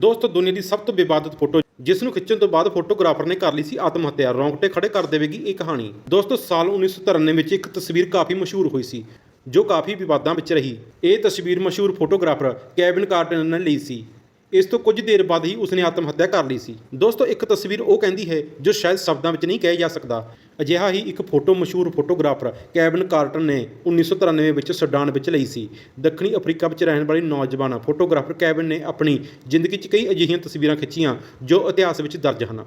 ਦੋਸਤੋ, ਦੁਨੀਆ ਦੀ ਸਭ ਤੋਂ ਵਿਵਾਦਤ ਫੋਟੋ ਜਿਸ ਨੂੰ ਖਿੱਚਣ ਤੋਂ ਬਾਅਦ ਫੋਟੋਗ੍ਰਾਫਰ ਨੇ ਕਰ ਲਈ ਸੀ ਆਤਮ ਹੱਤਿਆ ਰੌਂਗਟੇ ਖੜੇ ਕਰ ਦੇਵੇਗੀ ਇਹ ਕਹਾਣੀ। ਦੋਸਤੋ, ਸਾਲ 1993 ਵਿੱਚ ਇੱਕ ਤਸਵੀਰ ਕਾਫੀ ਮਸ਼ਹੂਰ ਹੋਈ ਸੀ, ਜੋ ਕਾਫੀ ਵਿਵਾਦਾਂ ਵਿੱਚ ਰਹੀ। ਇਹ ਤਸਵੀਰ ਮਸ਼ਹੂਰ ਫੋਟੋਗ੍ਰਾਫਰ ਕੈਵਿਨ ਕਾਰਟਨ ਨੇ ਲਈ ਸੀ। ਇਸ ਤੋਂ ਕੁਝ ਦੇਰ ਬਾਅਦ ਹੀ ਉਸਨੇ ਆਤਮ ਹੱਤਿਆ ਕਰ ਲਈ ਸੀ। ਦੋਸਤੋ, ਇੱਕ ਤਸਵੀਰ ਉਹ ਕਹਿੰਦੀ ਹੈ, ਜੋ ਸ਼ਾਇਦ ਸ਼ਬਦਾਂ ਵਿੱਚ ਨਹੀਂ ਕਿਹਾ ਜਾ ਸਕਦਾ। ਅਜਿਹਾ ਹੀ ਇੱਕ ਫੋਟੋ ਮਸ਼ਹੂਰ ਫੋਟੋਗ੍ਰਾਫਰ ਕੈਵਿਨ ਕਾਰਟਨ ਨੇ 1993 ਵਿੱਚ ਸੁਡਾਨ ਵਿੱਚ ਲਈ ਸੀ। ਦੱਖਣੀ ਅਫਰੀਕਾ ਵਿੱਚ ਰਹਿਣ ਵਾਲੀ ਨੌਜਵਾਨ ਫੋਟੋਗ੍ਰਾਫਰ ਕੈਵਿਨ ਨੇ ਆਪਣੀ ਜ਼ਿੰਦਗੀ 'ਚ ਕਈ ਅਜਿਹੀਆਂ ਤਸਵੀਰਾਂ ਖਿੱਚੀਆਂ, ਜੋ ਇਤਿਹਾਸ ਵਿੱਚ ਦਰਜ ਹਨ।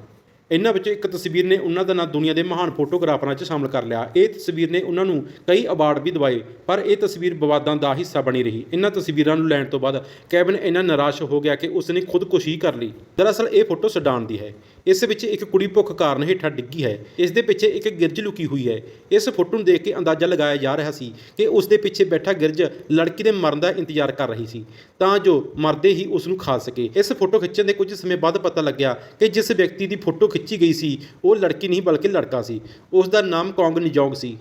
ਇਹਨਾਂ ਵਿੱਚੋਂ ਇੱਕ ਤਸਵੀਰ ਨੇ ਉਹਨਾਂ ਦਾ ਨਾਂ ਦੁਨੀਆ ਦੇ ਮਹਾਨ ਫੋਟੋਗ੍ਰਾਫਰਾਂ 'ਚ ਸ਼ਾਮਲ ਕਰ ਲਿਆ। ਇਹ ਤਸਵੀਰ ਨੇ ਉਹਨਾਂ ਨੂੰ ਕਈ ਅਵਾਰਡ ਵੀ ਦਿਵਾਏ, ਪਰ ਇਹ ਤਸਵੀਰ ਵਿਵਾਦਾਂ ਦਾ ਹਿੱਸਾ ਬਣੀ ਰਹੀ। ਇਹਨਾਂ ਤਸਵੀਰਾਂ ਨੂੰ ਲੈਣ ਤੋਂ ਬਾਅਦ ਕੈਵਨ ਇੰਨਾ ਨਿਰਾਸ਼ ਹੋ ਗਿਆ ਕਿ ਉਸਨੇ ਖੁਦਕੁਸ਼ੀ ਕਰ ਲਈ। ਦਰਅਸਲ ਇਹ ਫੋਟੋ ਸਡਾਨ ਦੀ ਹੈ। ਇਸ ਵਿੱਚ ਇੱਕ ਕੁੜੀ ਭੁੱਖ ਕਾਰਨ ਹੇਠਾਂ ਡਿੱਗੀ ਹੈ। ਇਸ ਦੇ ਪਿੱਛੇ ਇੱਕ ਗਿਰਜ ਲੁਕੀ ਹੋਈ ਹੈ। ਇਸ ਫੋਟੋ ਨੂੰ ਦੇਖ ਕੇ ਅੰਦਾਜ਼ਾ ਲਗਾਇਆ ਜਾ ਰਿਹਾ ਸੀ ਕਿ ਉਸ ਦੇ ਪਿੱਛੇ ਬੈਠਾ ਗਿਰਜ ਲੜਕੀ ਦੇ ਮਰਨ ਦਾ ਇੰਤਜ਼ਾਰ ਕਰ ਰਹੀ ਸੀ, ਤਾਂ ਜੋ ਮਰਦੇ ਹੀ ਉਸ ਨੂੰ ਖਾ ਸਕੇ। ਇਸ ਫੋਟੋ ਖਿੱਚਣ ਦੇ ਕੁਝ ਸਮੇਂ ਬਾਅਦ ਪਤਾ ਲੱਗਿਆ ਕਿ ਜਿਸ ਵਿਅਕਤੀ ਦੀ ਫੋਟੋ ਖਿੱਚੀ ਗਈ ਸੀ, ਉਹ ਲੜਕੀ ਨਹੀਂ ਬਲਕਿ ਲੜਕਾ ਸੀ। ਉਸ ਦਾ ਨਾਮ ਕੌਂਗ ਨਿਜੋਂਗ ਸੀ।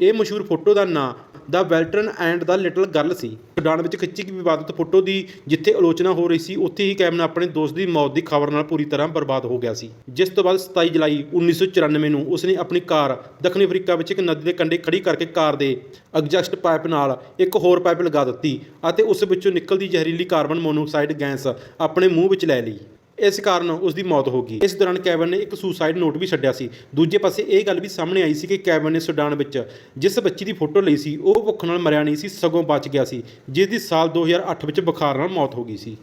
ਇਹ ਮਸ਼ਹੂਰ ਫੋਟੋ ਦਾ ਨਾਂ the vulture and the little girl C. Sudan ਵਿੱਚ ਖਿੱਚੀ ਗਈ ਵਿਵਾਦਤ ਫੋਟੋ ਦੀ ਜਿੱਥੇ ਆਲੋਚਨਾ ਹੋ ਰਹੀ ਸੀ, ਉੱਥੇ ਹੀ ਕੈਮਨ ਆਪਣੇ ਦੋਸਤ ਦੀ ਮੌਤ ਦੀ ਖਬਰ ਨਾਲ ਪੂਰੀ ਤਰ੍ਹਾਂ ਬਰਬਾਦ ਹੋ ਗਿਆ ਸੀ। ਜਿਸ ਤੋਂ ਬਾਅਦ 27 ਜੁਲਾਈ 1994 ਨੂੰ ਉਸਨੇ ਆਪਣੀ ਕਾਰ ਦੱਖਣੀ ਅਫਰੀਕਾ ਵਿੱਚ ਇੱਕ ਨਦੀ ਦੇ ਕੰਢੇ ਖੜੀ ਕਰਕੇ ਕਾਰ ਦੇ ਐਗਜ਼ਸਟ ਪਾਈਪ ਨਾਲ ਇੱਕ ਹੋਰ ਪਾਈਪ ਲਗਾ ਦਿੱਤੀ ਅਤੇ ਉਸ ਵਿੱਚੋਂ ਨਿਕਲਦੀ ਜ਼ਹਿਰੀਲੀ ਕਾਰਬਨ ਮੋਨੋਆਕਸਾਈਡ ਗੈਸ ਆਪਣੇ ਮੂੰਹ ਵਿੱਚ ਲੈ ਲਈ। ਇਸ ਕਾਰਨ ਉਸ ਦੀ ਮੌਤ ਹੋ ਗਈ। ਇਸ ਦੌਰਾਨ ਕੈਵਨ ਨੇ ਇੱਕ ਸੁਸਾਈਡ ਨੋਟ ਵੀ ਛੱਡਿਆ ਸੀ। ਦੂਜੇ ਪਾਸੇ ਇਹ ਗੱਲ ਵੀ ਸਾਹਮਣੇ ਆਈ ਸੀ ਕਿ ਕੈਵਨ ਨੇ ਸੁਡਾਨ ਵਿੱਚ ਜਿਸ ਬੱਚੀ ਦੀ ਫੋਟੋ ਲਈ ਸੀ, ਉਹ ਭੁੱਖ ਨਾਲ ਮਰਿਆ ਨਹੀਂ ਸੀ, ਸਗੋਂ ਬਚ ਗਿਆ ਸੀ, ਜਿਸ ਦੀ ਸਾਲ 2008 ਵਿੱਚ ਬੁਖਾਰ ਨਾਲ ਮੌਤ ਹੋ ਗਈ ਸੀ।